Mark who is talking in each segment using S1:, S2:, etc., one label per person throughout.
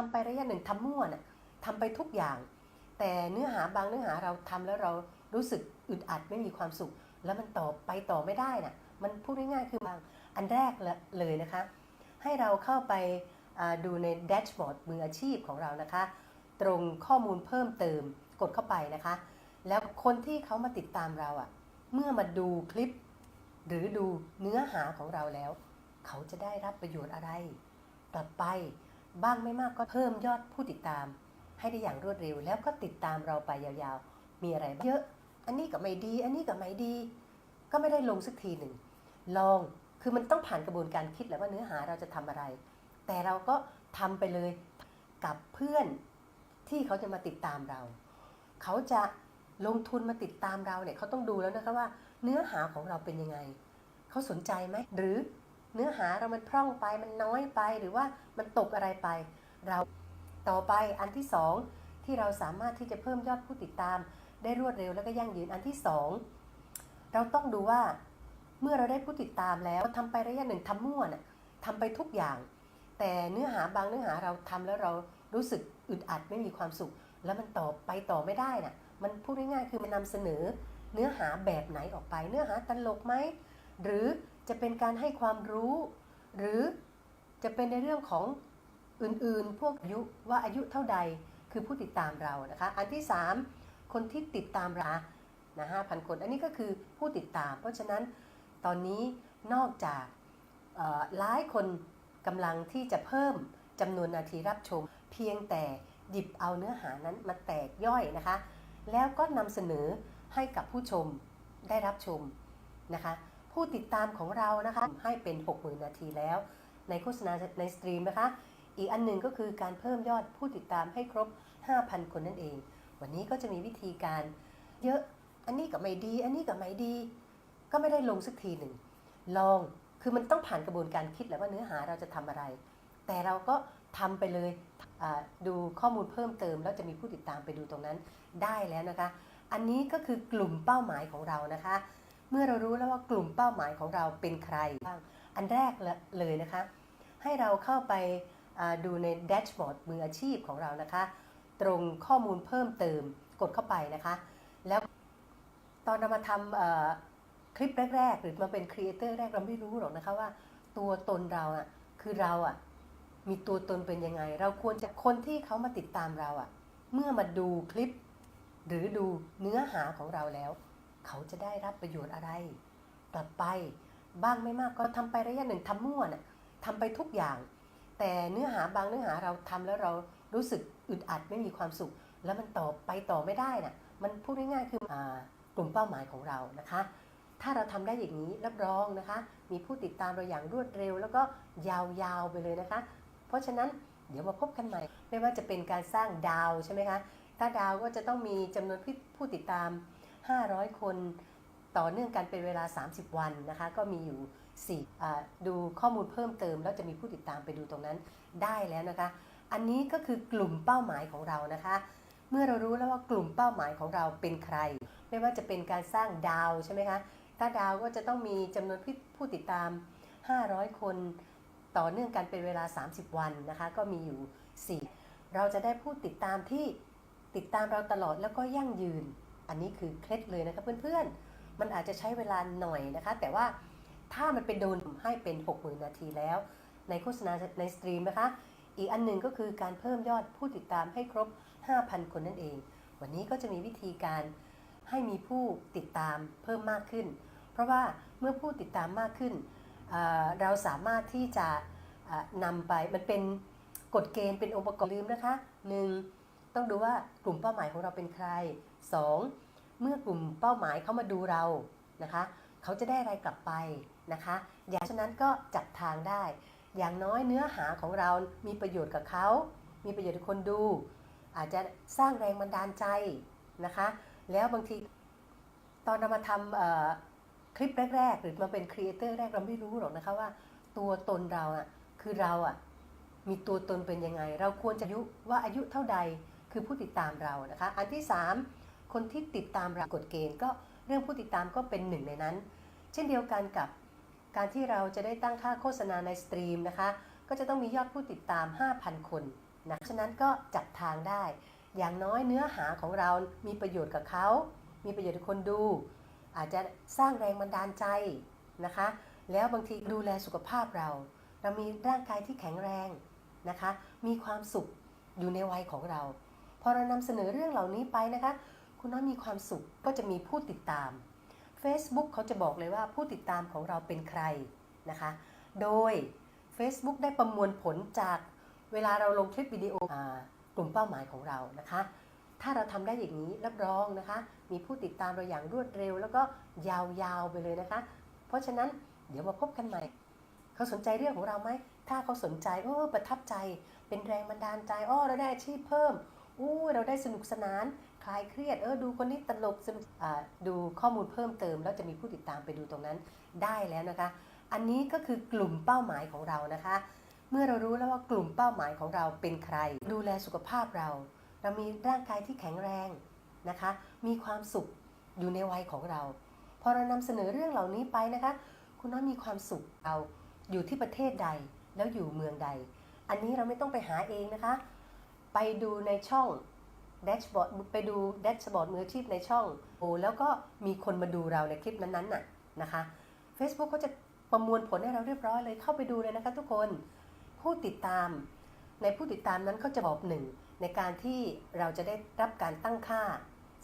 S1: ทำไประยะหนึ่งทำมั่วน่ะทำไปทุกอย่าง แต่เนื้อหาบางเนื้อหาเราทำแล้วเรารู้สึกอึดอัดไม่มีความสุข แล้วมันต่อไปต่อไม่ได้น่ะมันพูดง่ายๆคือบางอันแรกเลยนะคะ ให้เราเข้าไปดูในแดชบอร์ดมืออาชีพของเรานะคะ ตรงข้อมูลเพิ่มเติมกดเข้าไปนะคะ แล้วคนที่เขามาติดตามเราอะ่ะเมื่อมาดูคลิป หรือดูเนื้อหาของเราแล้ว เขาจะได้รับประโยชน์อะไร กลับไป บ้างไม่มากก็เพิ่มยอดผู้ติดตาม ให้ได้อย่างรวดเร็ว แล้วก็ติดตามเราไปยาวๆ มีอะไรเยอะ อันนี้ก็ไม่ดี อันนี้ก็ไม่ดี ก็ไม่ได้ลงสักทีหนึ่ง ลอง คือมันต้องผ่านกระบวนการคิดแหล้วว่าเนื้อหาเราจะทำอะไร แต่เราก็ทำไปเลยกับเพื่อนที่เขาจะมาติดตามเรา เขาจะลงทุนมาติดตามเราเนี่ยเขาต้องดูแล้วนะคะว่า เนื้อหาของเราเป็นยังไง เขาสนใจไหม หรือ เนื้อหาเรามันพร่องไปมันน้อยไปหรือว่ามันตกอะไรไป เราต่อไปอันที่สองที่เราสามารถที่จะเพิ่มยอดผู้ติดตาม ได้รวดเร็วแล้วก็ยั่งยืนอันที่สองเราต้องดูว่าเมื่อเราได้ผู้ติดตามแล้วทำไประยะหนึ่งทำมั่วน่ะทำไปทุกอย่าง แต่เนื้อหาบางเนื้อหาเราทำแล้วเรารู้สึกอึดอัดไม่มีความสุข แล้วมันต่อไปต่อไม่ได้น่ะมันพูดง่ายๆคือมันนำเสนอเนื้อหาแบบไหนออกไป เนื้อหาตลกไหมหรือ จะเป็นการให้ความรู้ หรือจะเป็นในเรื่องของอื่นๆ พวกอายุว่าอายุเท่าใดคือผู้ติดตามเรานะคะ อันที่ 3 คนที่ติดตามเรานะห้าพันคน อันนี้ก็คือผู้ติดตาม เพราะฉะนั้นตอนนี้นอกจากหลายคนกำลังที่จะเพิ่มจำนวนนาทีรับชม เพียงแต่หยิบเอาเนื้อหานั้นมาแตกย่อยนะคะ แล้วก็นำเสนอให้กับผู้ชมได้รับชมนะคะ ผู้ติดตามของเรานะคะให้เป็น 60,000 นาทีแล้ว ในโฆษณาในสตรีมนะคะ อีกอันหนึ่งก็คือการเพิ่มยอดผู้ติดตามให้ครบ 5,000 คนนั่นเอง วันนี้ก็จะมีวิธีการเยอะอันนี้ก็ไม่ดี อันนี้ก็ไม่ดี ก็ไม่ได้ลงสักทีหนึ่งลองคือมันต้องผ่านกระบวนการคิดแหล้วว่าเนื้อหาเราจะทำอะไร แต่เราก็ทำไปเลยดูข้อมูลเพิ่มเติม แล้วจะมีผู้ติดตามไปดูตรงนั้นได้แล้วนะคะ อันนี้ก็คือกลุ่มเป้าหมายของเรานะคะ เมื่อเรารู้แล้วว่ากลุ่มเป้าหมายของเราเป็นใครบ้างอันแรกเลยนะคะ ให้เราเข้าไปดูในแดชบอร์ดมืออาชีพของเรานะคะ ตรงข้อมูลเพิ่มเติมกดเข้าไปนะคะ แล้วตอนเรามาทำคลิปแรก ๆ หรือมาเป็นครีเอเตอร์แรกเราไม่รู้หรอกนะคะว่า ตัวตนเราอะคือเราอะมีตัวตนเป็นยังไง เราควรจะคนที่เขามาติดตามเราอะเมื่อมาดูคลิป หรือดูเนื้อหาของเราแล้ว เขาจะได้รับประโยชน์อะไร กลับไปบ้างไม่มากก็ทำไประยะหนึ่งทำมั่วน่ะทำไปทุกอย่าง แต่เนื้อหาบางเนื้อหาเราทำแล้วเรารู้สึกอึดอัดไม่มีความสุข แล้วมันต่อไปต่อไม่ได้น่ะมันพูดง่ายๆคือกลุ่มเป้าหมายของเรานะคะ ถ้าเราทำได้อย่างนี้รับรองนะคะ มีผู้ติดตามเราอย่างรวดเร็ว แล้วก็ยาวๆไปเลยนะคะ เพราะฉะนั้นเดี๋ยวมาพบกันใหม่ ไม่ว่าจะเป็นการสร้างดาวใช่ไหมคะถ้าดาวก็จะต้องมีจำนวนผู้ติดตาม 500 คนต่อเนื่องกันเป็นเวลา 30 วันนะคะ ก็มีอยู่ 4 ดูข้อมูลเพิ่มเติม แล้วจะมีผู้ติดตามไปดูตรงนั้นได้แล้วนะคะ อันนี้ก็คือกลุ่มเป้าหมายของเรานะคะ เมื่อเรารู้แล้วว่ากลุ่มเป้าหมายของเราเป็นใคร ไม่ว่าจะเป็นการสร้างดาวใช่ไหมคะ ถ้าดาวก็จะต้องมีจำนวนผู้ติดตาม 500 คนต่อเนื่องกันเป็นเวลา 30 วันนะคะ ก็มีอยู่ 4 เราจะได้ผู้ติดตามที่ติดตามเราตลอดแล้วก็ยั่งยืน อันนี้คือเคล็ดเลยนะคะเพื่อนๆ มันอาจจะใช้เวลาหน่อยนะคะ แต่ว่าถ้ามันเป็นโดนให้เป็น 60,000 นาทีแล้ว ในโฆษณาในสตรีมนะคะ อีกอันหนึ่งก็คือการเพิ่มยอดผู้ติดตามให้ครบ 5,000 คนนั่นเอง วันนี้ก็จะมีวิธีการให้มีผู้ติดตามเพิ่มมากขึ้น เพราะว่าเมื่อผู้ติดตามมากขึ้นเเราสามารถที่จะนำไปมันเป็นกฎเกณฑ์เป็นองค์ประกอบลืมนะคะ 1. ต้องดูว่ากลุ่มเป้าหมายของเราเป็นใคร 2. เมื่อกลุ่มเป้าหมายเขามาดูเรานะคะเขาจะได้อะไรกลับไปนะคะอย่างฉะนั้นก็จัดทางได้ อย่างน้อยเนื้อหาของเรามีประโยชน์กับเขา มีประโยชน์กับคนดู อาจจะสร้างแรงบันดาลใจนะคะ แล้วบางทีตอนเรามาทำคลิปแรก ๆ หรือมาเป็นครีเอเตอร์แรกเราไม่รู้หรอกนะคะว่า ตัวตนเราอะคือเราอะมีตัวตนเป็นยังไง เราควรจะอายุว่าอายุเท่าใด คือผู้ติดตามเรานะคะ อันที่ 3 คนที่ติดตามเรากฎเกณฑ์ก็เรื่องผู้ติดตามก็เป็นหนึ่งในนั้น เช่นเดียวกันกับการที่เราจะได้ตั้งค่าโฆษณาในสตรีมนะคะ ก็จะต้องมียอดผู้ติดตาม 5,000 คนนะฉะนั้นก็จับทางได้ อย่างน้อยเนื้อหาของเรามีประโยชน์กับเขา มีประโยชน์กับคนดู อาจจะสร้างแรงบันดาลใจนะคะ แล้วบางทีดูแลสุขภาพเรา เรามีร่างกายที่แข็งแรงนะคะ มีความสุขอยู่ในวัยของเรา พอเรานำเสนอเรื่องเหล่านี้ไปนะคะ คุณน้อยมีความสุขก็จะมีผู้ติดตาม Facebook เขาจะบอกเลยว่าผู้ติดตามของเราเป็นใครนะคะ โดย Facebook ได้ประมวลผลจากเวลาเราลงคลิปวิดีโอกลุ่มเป้าหมายของเรานะคะ ถ้าเราทำได้อย่างนี้รับรองนะคะ มีผู้ติดตามเราอย่างรวดเร็ว แล้วก็ยาวๆไปเลยนะคะ เพราะฉะนั้นเดี๋ยวมาพบกันใหม่ เขาสนใจเรื่องของเราไหม ถ้าเขาสนใจโอ้ประทับใจ เป็นแรงบันดาลใจอ้อเราได้อาชีพเพิ่ม อู้เราได้สนุกสนาน คลายเครียด เออดูคนนี้ตลกสนุกดูข้อมูลเพิ่มเติม แล้วจะมีผู้ติดตามไปดูตรงนั้นได้แล้วนะคะ อันนี้ก็คือกลุ่มเป้าหมายของเรานะคะ เมื่อเรารู้แล้วว่ากลุ่มเป้าหมายของเราเป็นใคร ดูแลสุขภาพเรา เรามีร่างกายที่แข็งแรงนะคะ มีความสุขอยู่ในวัยของเรา พอเรานำเสนอเรื่องเหล่านี้ไปนะคะ คุณน้อยมีความสุขเราอยู่ที่ประเทศใดแล้วอยู่เมืองใด อันนี้เราไม่ต้องไปหาเองนะคะ ไปดูในช่องแดชบอร์ดไปดูแดชบอร์ดมืออาชีพในช่องโอ้แล้วก็มีคนมาดูเราในคลิปนั้นๆน่ะนะคะ Facebook เขาจะประมวลผลให้เราเรียบร้อยเลยเข้าไปดูเลยนะคะทุกคนผู้ติดตาม ในผู้ติดตามนั้นเขาจะบอกหนึ่งในการที่เราจะได้รับการตั้งค่า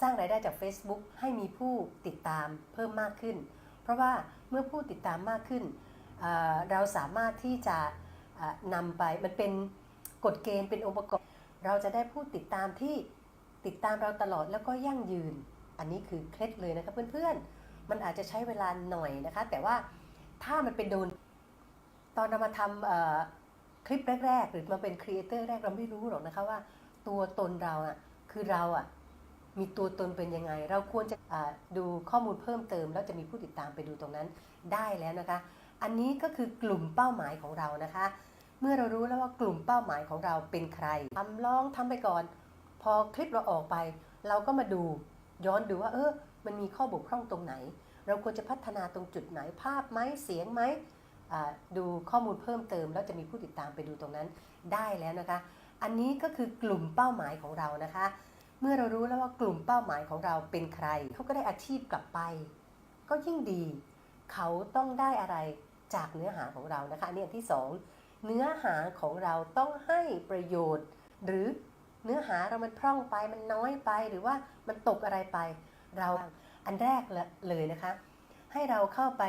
S1: สร้างรายได้จาก Facebook ให้มีผู้ติดตามเพิ่มมากขึ้น เพราะว่าเมื่อผู้ติดตามมากขึ้นเเราสามารถที่จะนำไปมันเป็นกฎเกณฑ์เป็นองค์ประกอบ เราจะได้ผู้ติดตามที่ติดตามเราตลอดแล้วก็ยั่งยืน อันนี้คือเคล็ดเลยนะคะเพื่อนๆ มันอาจจะใช้เวลาหน่อยนะคะ แต่ว่าถ้ามันเป็นโดน ตอนเรามาทำคลิปแรก ๆ หรือมาเป็นครีเอเตอร์แรกเราไม่รู้หรอกนะคะว่า ตัวตนเราอะคือเราอะมีตัวตนเป็นยังไง เราควรจะอ่าดูข้อมูลเพิ่มเติม แล้วจะมีผู้ติดตามไปดูตรงนั้นได้แล้วนะคะ อันนี้ก็คือกลุ่มเป้าหมายของเรานะคะ เมื่อเรารู้แล้วว่ากลุ่มเป้าหมายของเราเป็นใครทำลองทำไปก่อน พอคลิปเราออกไป เราก็มาดูย้อนดูว่า เออมันมีข้อบกพร่องตรงไหน เราควรจะพัฒนาตรงจุดไหนภาพไหมเสียงไหมดูข้อมูลเพิ่มเติม แล้วจะมีผู้ติดตามไปดูตรงนั้นได้แล้วนะคะ อันนี้ก็คือกลุ่มเป้าหมายของเรานะคะ เมื่อเรารู้แล้วว่ากลุ่มเป้าหมายของเราเป็นใครเขาก็ได้อาชีพกลับไป ก็ยิ่งดี เขาต้องได้อะไรจากเนื้อหาของเรานะคะอันนี้อันที่สอง เนื้อหาของเราต้องให้ประโยชน์ หรือเนื้อหาเรามันพร่องไปมันน้อยไปหรือว่ามันตกอะไรไป เราอันแรกเลยนะคะ ให้เราเข้าไป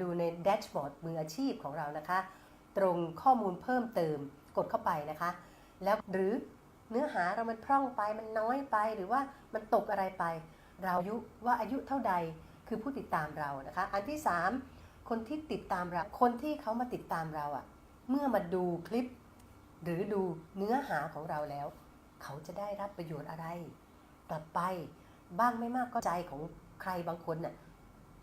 S1: ดูในแดชบอร์ดมืออาชีพของเรานะคะ ตรงข้อมูลเพิ่มเติมกดเข้าไปนะคะ แล้วหรือเนื้อหาเรามันพร่องไปมันน้อยไปหรือว่ามันตกอะไรไป เราอายุว่าอายุเท่าใดคือผู้ติดตามเรานะคะ อันที่ 3 คนที่ติดตามเรา คนที่เขามาติดตามเราอะ่ะ เมื่อมาดูคลิป หรือดูเนื้อหาของเราแล้ว เขาจะได้รับประโยชน์อะไร กลับไปบ้างไม่มากก็ใจของใครบางคนน่ะ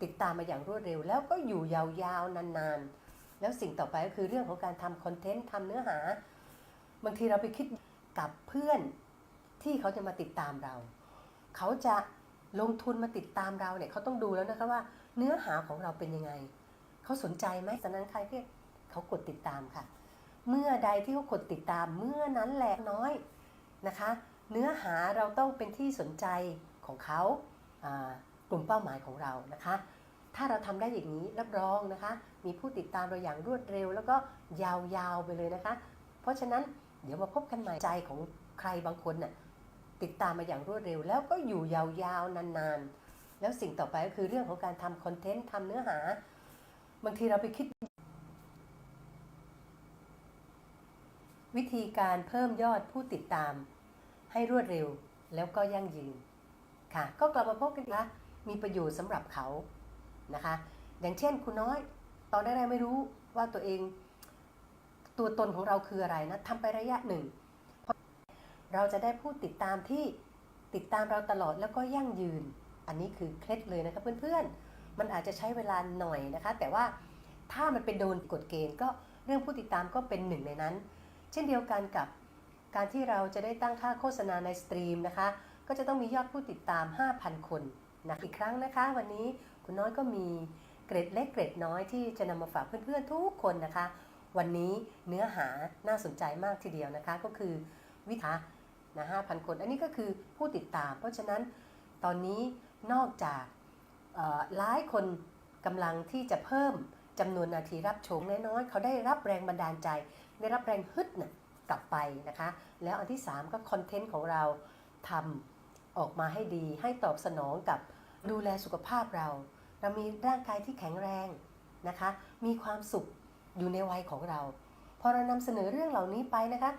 S1: ติดตามมาอย่างรวดเร็ว แล้วก็อยู่ยาวๆนานๆ แล้วสิ่งต่อไปก็คือเรื่องของการทำคอนเทนต์ทำเนื้อหา บางทีเราไปคิดกับเพื่อนที่เขาจะมาติดตามเรา เขาจะลงทุนมาติดตามเราเนี่ยเขาต้องดูแล้วนะคะว่าเนื้อหาของเราเป็นยังไง เขาสนใจไหมฉะนั้นใครที่ เขากดติดตามค่ะ เมื่อใดที่เขากดติดตามเมื่อนั้นแหละน้อยนะคะ เนื้อหาเราต้องเป็นที่สนใจของเขากลุ่มเป้าหมายของเรานะคะ ถ้าเราทำได้อย่างนี้รับรองนะคะ มีผู้ติดตามเราอย่างรวดเร็ว แล้วก็ยาวๆไปเลยนะคะ เพราะฉะนั้นเดี๋ยวมาพบกันใหม่ใจของใครบางคนน่ะติดตามมาอย่างรวดเร็ว แล้วก็อยู่ยาวๆนานๆ แล้วสิ่งต่อไปก็คือเรื่องของการทำคอนเทนต์ทำเนื้อหา บางทีเราไปคิด วิธีการเพิ่มยอดผู้ติดตาม ให้รวดเร็วแล้วก็ยั่งยืนค่ะ ก็กลับมาพบกันนะมีประโยชน์สำหรับเขานะคะ อย่างเช่นคุณน้อย ตอนแรกๆไม่รู้ว่าตัวเอง ตัวตนของเราคืออะไรนะทำไประยะหนึ่งเราจะได้ผู้ติดตามที่ติดตามเราตลอดแล้วก็ยั่งยืน อันนี้คือเคล็ดเลยนะคะเพื่อนๆ มันอาจจะใช้เวลาหน่อยนะคะ แต่ว่าถ้ามันเป็นโดนกฎเกณฑ์ก็เรื่องผู้ติดตามก็เป็นหนึ่งในนั้น เช่นเดียวกันกับการที่เราจะได้ตั้งค่าโฆษณาในสตรีมนะคะ ก็จะต้องมียอดผู้ติดตาม 5,000 คนนะอีกครั้งนะคะ วันนี้คุณน้อยก็มีเกร็ดเล็กเกร็ดน้อยที่จะนำมาฝากเพื่อนๆทุกคนนะคะ วันนี้เนื้อหาน่าสนใจมากทีเดียวนะคะ ก็คือวิธานะห้าพันคน อันนี้ก็คือผู้ติดตาม เพราะฉะนั้นตอนนี้นอกจากหลายคนกำลังที่จะเพิ่มจำนวนนาทีรับชมน้อยๆเขาได้รับแรงบันดาลใจ ได้รับแรงฮึดน่ะกลับไปนะคะ แล้วอันที่ 3 ก็คอนเทนต์ของเราทำออกมาให้ดีให้ตอบสนองกับดูแลสุขภาพเรา เรามีร่างกายที่แข็งแรงนะคะ มีความสุขอยู่ในวัยของเรา พอเรานำเสนอเรื่องเหล่านี้ไปนะคะ